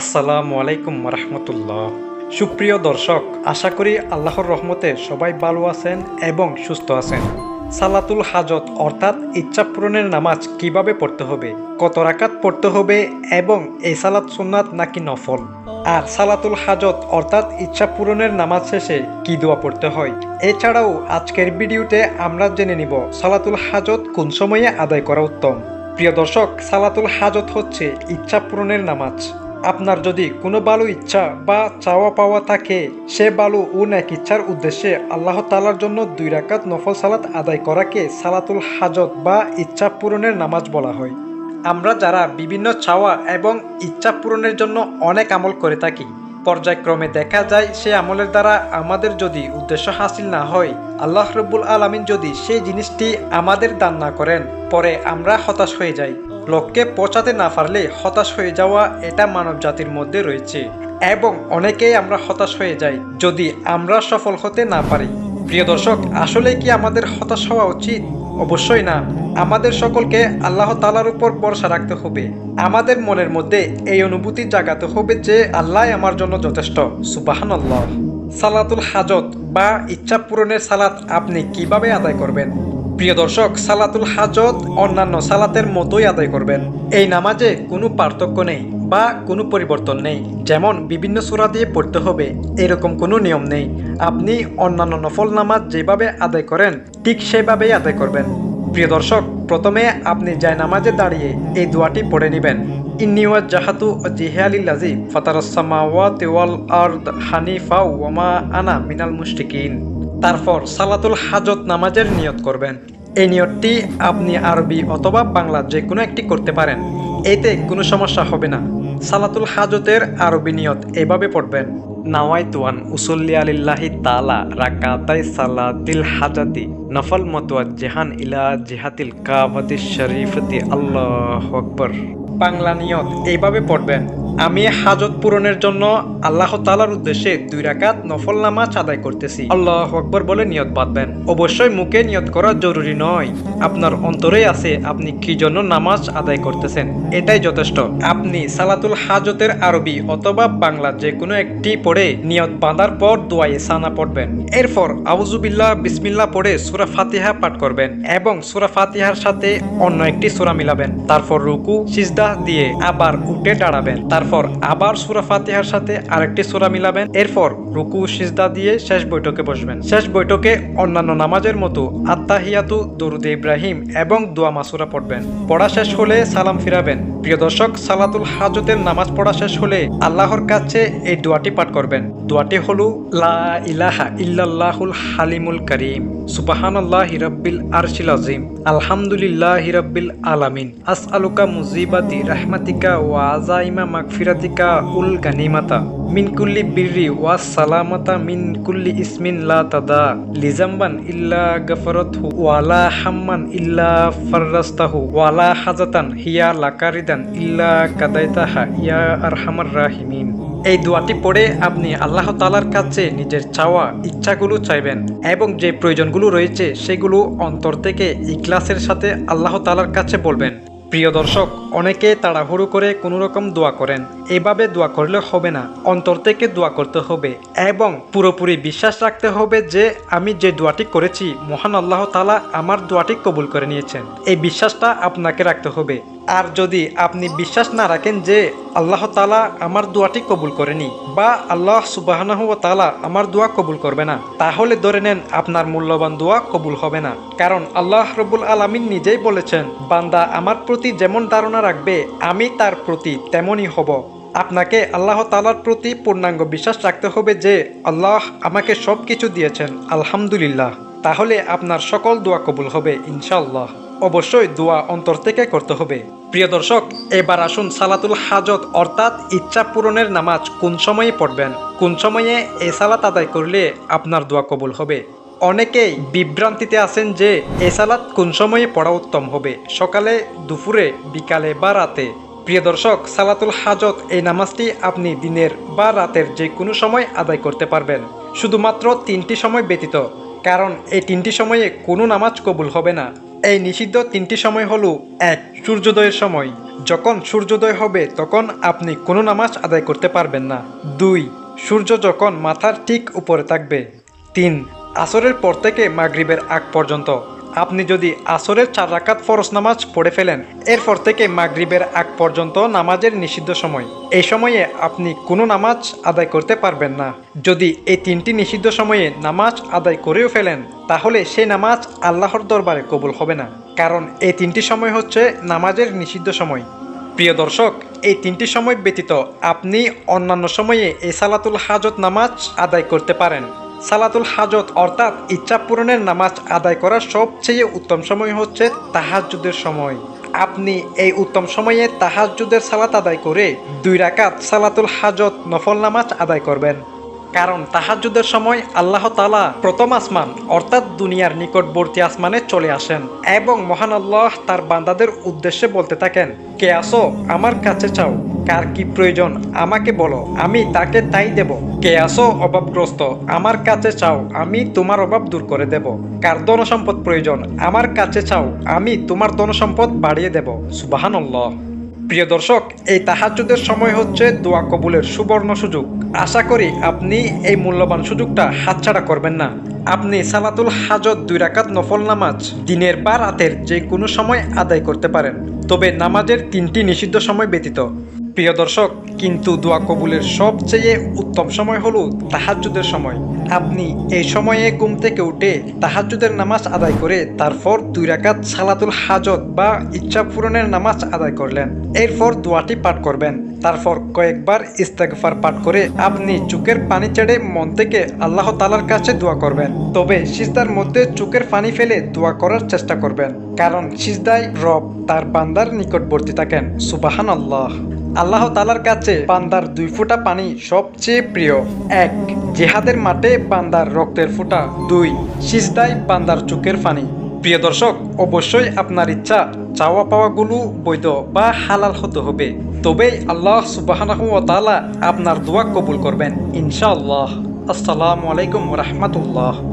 আসসালামু আলাইকুম রহমতুল্লাহ সুপ্রিয় দর্শক, আশা করি আল্লাহর রহমতে সবাই ভালো আছেন এবং সুস্থ আছেন। সালাতুল হাজত অর্থাৎ ইচ্ছা পূরণের নামাজ কীভাবে পড়তে হবে, কত রাকাত পড়তে হবে এবং এই সালাত সুন্নাত নাকি নফল? আর সালাতুল হাজত অর্থাৎ ইচ্ছা পূরণের নামাজ শেষে কি দোয়া পড়তে হয়? এছাড়াও আজকের ভিডিওতে আমরা জেনে নিব সালাতুল হাজত কোন সময়ে আদায় করা উত্তম। প্রিয় দর্শক, সালাতুল হাজত হচ্ছে ইচ্ছা পূরণের নামাজ। আপনার যদি কোনো বালু ইচ্ছা বা চাওয়া পাওয়া থাকে, সে বালু ও ন্যাক ইচ্ছার উদ্দেশ্যে আল্লাহ তালার জন্য দুই রাকাত নফল সালাত আদায় করাকে সালাতুল হাজত বা ইচ্ছা পূরণের নামাজ বলা হয়। আমরা যারা বিভিন্ন চাওয়া এবং ইচ্ছা পূরণের জন্য অনেক আমল করে থাকি পর্যায়ক্রমে দেখা যায়, সে আমলের দ্বারা আমাদের যদি উদ্দেশ্য হাসিল না হয়, আল্লাহ রব্বুল আলমিন যদি সেই জিনিসটি আমাদের দান না করেন, পরে আমরা হতাশ হয়ে যাই। লোককে পচাতে না পারলে হতাশ হয়ে যাওয়া এটা মানব জাতির মধ্যে রয়েছে। এবং অনেকেই আমরা হতাশ হয়ে যাই যদি আমরা সফল হতে না পারি। প্রিয় দর্শক আসলে কি আমাদের হতাশ হওয়া উচিত? অবশ্যই না। আমাদের সকলকে আল্লাহ তালার উপর ভরসা রাখতে হবে। আমাদের মনের মধ্যে এই অনুভূতি জাগাতে হবে যে আল্লাহ আমার জন্য যথেষ্ট। সুবাহান আল্লাহ সালাতুল হাজত বা ইচ্ছা পূরণের সালাত আপনি কীভাবে আদায় করবেন? প্রিয় দর্শক, সালাতুল হাজত অন্যান্য সালাতের মতোই আদায় করবেন। এই নামাজে কোনো পার্থক্য নেই। বা কোনো পরিবর্তন নেই। যেমন বিভিন্ন সূরা দিয়ে পড়তে হবে, এরকম কোনো নিয়ম নেই। আপনি অন্যান্য নফল নামাজ যেভাবে আদায় করেন, ঠিক সেভাবেই আদায় করবেন। প্রিয় দর্শক, প্রথমে আপনি যায় নামাজে দাঁড়িয়ে এই দোয়াটি পড়ে নেবেন। ইন্নিওয়া জাহাতু জিহালিল্লাজি ফাতারসামাওয়া তেওয়াল আর্দ হানিফা ওয়ামা আনা মিনাল মুশরিকিন। তারপর সালাতুল হাজত নামাজের নিয়ত করবেন। এই নিয়তটি আপনি আরবি অথবা বাংলা যে কোনো একটি করতে পারেন। এতে কোনো সমস্যা হবে না। সালাতুল হাজতের আরবি নিয়ত এভাবে পড়বেন। নাওয়াইতুয়ান উসল্লি আলিল্লাহি তালা রাকাতাই সালাতিল হাজাতি নফল মতুয়া জেহান ইলা জেহাতিল কাবাতি শরীফতি। আল্লাহ আকবর। বাংলা নিয়ত এইভাবে পড়বেন। আমি হাজত পূরণের জন্য আল্লাহ তালার উদ্দেশ্যে দুই রাকাত নফল নামাজ আদায় করতেছি। আল্লাহ আকবর বলে নিয়ত বাঁধবেন অবশ্যই মুখে নিয়ত করা জরুরি নয়। আপনার অন্তরে আছে আপনি কি জন্য নামাজ আদায় করতেছেন? এটাই যথেষ্ট। আপনি সালাতুল হাজতের আরবি অথবা বাংলা যে কোনো একটি পড়ে নিয়ত বাঁধার পর দোয়াই সানা পড়বেন। এরপর আউজুবিল্লাহ বিসমিল্লাহ পড়ে সুরা ফাতিহা পাঠ করবেন এবং সুরা ফাতিহার সাথে অন্য একটি সুরা মিলাবেন। তারপর রুকু, সিজদা দিয়ে আবার উঠে দাঁড়াবেন। তারপর আবার সুরা ফাতিহার সাথে আরেকটি সুরা মিলাবেন। এরপর রুকু, সিজদা দিয়ে শেষ বৈঠকে বসবেন। শেষ বৈঠকে অন্যান্য নামাজের মতো আত্মাহিয়াতু দরুদ ইব্রাহিম এবং দোয়া মাসুরা পড়বেন। পড়া শেষ হলে সালাম ফিরাবেন। প্রিয় দর্শক, সালাতুল হাজতের নামাজ পড়া শেষ হলে আল্লাহর কাছে এই দোয়াটি পাঠ করবেন। দোয়াটি হলো, লা ইলাহা ইল্লাল্লাহুল হালিমুল করিম। সুবাহানাল্লাহ হিরাব্বিল আরশিল আজিম আলহামদুলিল্লাহ হিরাব্বিল আলামিন। আসআলুকা মুজিবাতি রাহমাতিকা ওয়া আজাইমা মাগফিরাতিকা উল গানিমাতা, মিন কুল্লি বিররি ওয়া সালামাতা, মিন কুল্লি ইসমিন লা তাদা লিজাম্বান ইল্লা গফরতহু ওয়ালা হাম্মান ইল্লা ফাররাস্তাহু ওয়ালা হাজাতান হিয়া লাকারিদান ইল্লা কাদাইতাহা, ইয়া আরহামার রাহিমিন। এই দোয়াটি পড়ে আপনি আল্লাহ তালার কাছে নিজের চাওয়া, ইচ্ছাগুলো চাইবেন এবং যে প্রয়োজনগুলো রয়েছে সেগুলো অন্তর থেকে ইখলাসের সাথে আল্লাহ তালার কাছে বলবেন। প্রিয় দর্শক, অনেকে তাড়াহুড়ো করে কোনো রকম দোয়া করেন। এভাবে দোয়া করলে হবে না। অন্তর থেকে দোয়া করতে হবে এবং পুরোপুরি বিশ্বাস রাখতে হবে যে আমি যে দোয়াটি করেছি, মহান আল্লাহ তালা আমার দোয়াটি কবুল করে নিয়েছেন। এই বিশ্বাসটা আপনাকে রাখতে হবে। আর যদি আপনি বিশ্বাস না রাখেন যে আল্লাহ তালা আমার দোয়াটি কবুল করেনি বা আল্লাহ সুবাহানাহ তালা আমার দোয়া কবুল করবে না, তাহলে ধরে নেন আপনার মূল্যবান দোয়া কবুল হবে না। কারণ আল্লাহ রবুল আলমিন নিজেই বলেছেন, বান্দা আমার প্রতি যেমন ধারণা রাখবে, আমি তার প্রতি তেমনই হব। আপনাকে আল্লাহ তালার প্রতি পূর্ণাঙ্গ বিশ্বাস রাখতে হবে যে আল্লাহ আমাকে সব কিছু দিয়েছেন, আলহামদুলিল্লাহ। তাহলে আপনার সকল দোয়া কবুল হবে ইনশাল্লাহ অবশ্যই দোয়া অন্তর থেকে করতে হবে। প্রিয় দর্শক, এবার আসুন সালাতুল হাজত, অর্থাৎ ইচ্ছা পূরণের নামাজ কোন সময়ে পড়বেন? কোন সময়ে এ সালাত আদায় করলে আপনার দোয়া কবুল হবে? অনেকেই বিভ্রান্তিতে আছেন যে এ সালাত কোন সময়ে পড়া উত্তম হবে? সকালে, দুপুরে, বিকালে বা রাতে? প্রিয় দর্শক, সালাতুল হাজত, এই নামাজটি আপনি দিনের বা রাতের যে কোনো সময় আদায় করতে পারবেন। শুধুমাত্র তিনটি সময় ব্যতীত, কারণ এই তিনটি সময়ে কোনো নামাজ কবুল হবে না। এই নিষিদ্ধ তিনটি সময় হলো, এক, সূর্যোদয়ের সময়। যখন সূর্যোদয় হবে, তখন আপনি কোনো নামাজ আদায় করতে পারবেন না। দুই, সূর্য যখন মাথার ঠিক উপরে থাকবে। তিন, আসরের পর থেকে মাগরিবের আগ পর্যন্ত। আপনি যদি আসরের চার রাকাত ফরজ নামাজ পড়ে ফেলেন, এরপর থেকে মাগরিবের আগ পর্যন্ত নামাজের নিষিদ্ধ সময়। এই সময়ে আপনি কোনো নামাজ আদায় করতে পারবেন না। যদি এই তিনটি নিষিদ্ধ সময়ে নামাজ আদায় করেও ফেলেন, তাহলে সেই নামাজ আল্লাহর দরবারে কবুল হবে না। কারণ এই তিনটি সময় হচ্ছে নামাজের নিষিদ্ধ সময়। প্রিয় দর্শক, এই তিনটি সময় ব্যতীত আপনি অন্যান্য সময়ে এই সালাতুল হাজত নামাজ আদায় করতে পারেন। সালাতুল হাজত অর্থাৎ ইচ্ছা পূরণের নামাজ আদায় করার সবচেয়ে উত্তম সময় হচ্ছে তাহাজুদের সময়। আপনি এই উত্তম সময়ে তাহাজুদের সালাত আদায় করে দুই রাকাত সালাতুল হাজত নফল নামাজ আদায় করবেন। কারণ তাহাজ্জুদের সময় আল্লাহ তালা প্রথম আসমান, অর্থাৎ দুনিয়ার নিকটবর্তী আসমানে চলে আসেন এবং মহান আল্লাহ তার বান্দাদের উদ্দেশ্যে বলতে থাকেন, কে আসো, আমার কাছে চাও, কার কি প্রয়োজন আমাকে বলো, আমি তাকে তাই দেব। কে আসো, অভাবগ্রস্ত, আমার কাছে চাও, আমি তোমার অভাব দূর করে দেব। কার ধনসম্পদ প্রয়োজন, আমার কাছে চাও, আমি তোমার ধনসম্পদ বাড়িয়ে দেব। সুবাহান প্রিয় দর্শক, এই তাহাজ্জুদের সময় হচ্ছে দোয়া কবুলের সুবর্ণ সুযোগ। আশা করি আপনি এই মূল্যবান সুযোগটা হাতছাড়া করবেন না। আপনি সালাতুল হাজত দুই রাকাত নফল নামাজ দিনের বা রাতের যে কোনো সময় আদায় করতে পারেন। তবে নামাজের তিনটি নিষিদ্ধ সময় ব্যতীত। প্রিয় দর্শক, কিন্তু দোয়া কবুলের সবচেয়ে উত্তম সময় হলো তাহাজ্জুদের সময়। আপনি এই সময়ে ঘুম থেকে উঠে তাহাজ্জুদের নামাজ আদায় করে তারপর দুই রাকাত সালাতুল হাজত বা ইচ্ছা পূরণের নামাজ আদায় করলেন। এরপর দোয়াটি পাঠ করবেন। তারপর কয়েকবার ইস্তেগফার পাঠ করে আপনি চোখের পানি ছেড়ে মন থেকে আল্লাহ তালার কাছে দোয়া করবেন। তবে সিজদার মধ্যে চোখের পানি ফেলে দোয়া করার চেষ্টা করবেন। কারণ সিজদায় রব তার বান্দার নিকটবর্তী থাকেন। সুবাহান আল্লাহ আল্লাহ তালার কাছে বান্দার দুই ফোঁটা পানি সবচেয়ে প্রিয়। এক, জেহাদের মাঠে বান্দার রক্তের ফোঁটা। দুই, সিজদায় বান্দার চোখের পানি। প্রিয় দর্শক, অবশ্যই আপনার ইচ্ছা চাওয়া পাওয়াগুলো বৈধ বা হালাল হতে হবে। তবেই আল্লাহ সুবাহানাহু আপনার দোয়া কবুল করবেন, ইনশাআল্লাহ। আসসালামু আলাইকুম রহমতুল্লাহ।